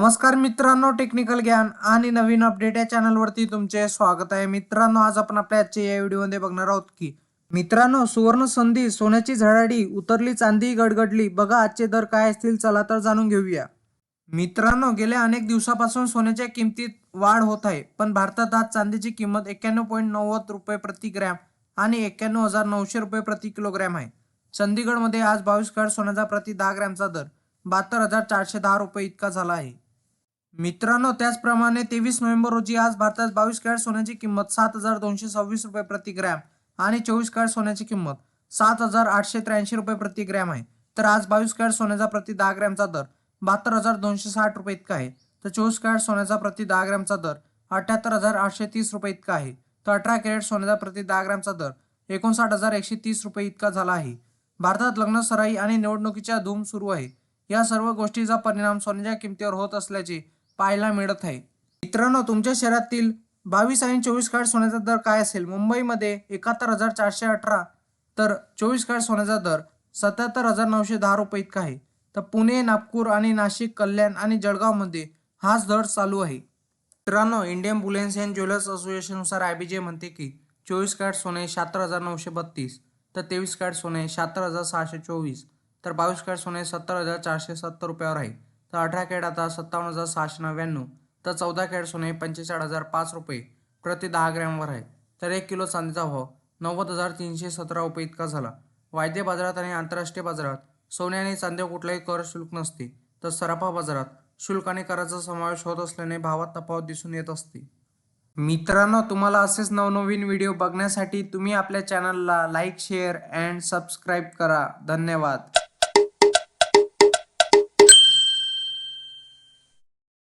नमस्कार मित्रांनो टेक्निकल ज्ञान आणि नवीन अपडेट या चॅनलवरती तुमचे स्वागत आहे. मित्रांनो आज आपण आपल्या आजच्या या व्हिडिओमध्ये बघणार आहोत की मित्रांनो सुवर्ण संधी सोन्याची झडाडी उतरली चांदी गडगडली बघा आजचे दर काय असतील चला तर जाणून घेऊया. मित्रांनो गेल्या अनेक दिवसापासून सोन्याच्या किमतीत वाढ होत आहे पण भारतात आज चांदीची किंमत एक्क्याण्णव पॉईंट नव्वद रुपये प्रति ग्रॅम आणि एक्क्याण्णव हजार नऊशे रुपये प्रति किलोग्रॅम आहे. चंदीगडमध्ये आज बावीस कॅरेट सोन्याचा प्रति दहा ग्रॅमचा दर बहात्तर हजार चारशे दहा रुपये इतका झाला आहे. मित्रांनो त्याचप्रमाणे तेवीस नोव्हेंबर रोजी आज भारतात बावीस कॅरेट सोन्याची किंमत सात हजार दोनशे सव्वीस रुपये प्रति ग्रॅम आणि चोवीस कॅरेट सोन्याची किंमत सात हजार आठशे त्र्याऐंशी रुपये प्रति ग्रॅम आहे. तर आज बावीस कॅरेट सोन्याचा प्रति दहा ग्रॅमचा दर बहात्तर हजार दोनशे साठ रुपये इतका आहे. तर चोवीस कॅरेट सोन्याचा प्रति दहा ग्रॅमचा दर अठ्याहत्तर हजार आठशे तीस रुपये इतका आहे. तर अठरा कॅरेट सोन्याचा प्रति दहा ग्रॅमचा दर एकोणसाठ हजार एकशे तीस रुपये इतका झाला आहे. भारतात लग्न सराई आणि निवडणुकीच्या धूम सुरू आहे. या सर्व गोष्टीचा परिणाम सोन्याच्या किमतीवर होत असल्याचे पाहायला मिळत आहे. मित्रांनो तुमच्या शहरातील बावीस आणि चोवीस कार्ड सोन्याचा दर काय असेल? मुंबईमध्ये एकाहत्तर हजार चारशे अठरा तर चोवीस कार्ड सोन्याचा दर सत्याहत्तर हजार नऊशे दहा रुपये इतका आहे. तर पुणे नागपूर आणि नाशिक कल्याण आणि जळगावमध्ये हाच दर चालू आहे. मित्रांनो इंडियन बुलेन्स अँड ज्वेलर्स असोसिएशननुसार आय बी जे म्हणते की चोवीस कॅरेट सोने शहात्तर हजार नऊशे बत्तीस तर तेवीस कॅरेट सोने शहात्तर हजार सहाशे चोवीस तर बावीस कॅरेट सोने सत्तर हजार चारशे सत्तर रुपयावर आहे. तर अठरा कॅरेट आता सत्तावन्न हजार सहाशे नव्याण्णव. तर चौदा कॅरेट सोने पंचेचाळीस हजार पाच रुपये. प्रति दहा ग्रॅमवर आहे. तर एक किलो चांदीचा भाव नव्वद हजार तीनशे सतरा रुपये इतका झाला. वायदे बाजारात आणि आंतरराष्ट्रीय बाजारात सोने आणि चांदीवर कुठलाही कर शुल्क नसते. तर सराफा बाजारात शुल्क आणि कराचा समावेश होत असल्याने भावात तफावत दिसून येत असते. मित्रांनो तुम्हाला असेच नवनवीन व्हिडिओ बघण्यासाठी तुम्ही आपल्या चॅनलला लाईक शेअर अँड सबस्क्राईब करा. धन्यवाद.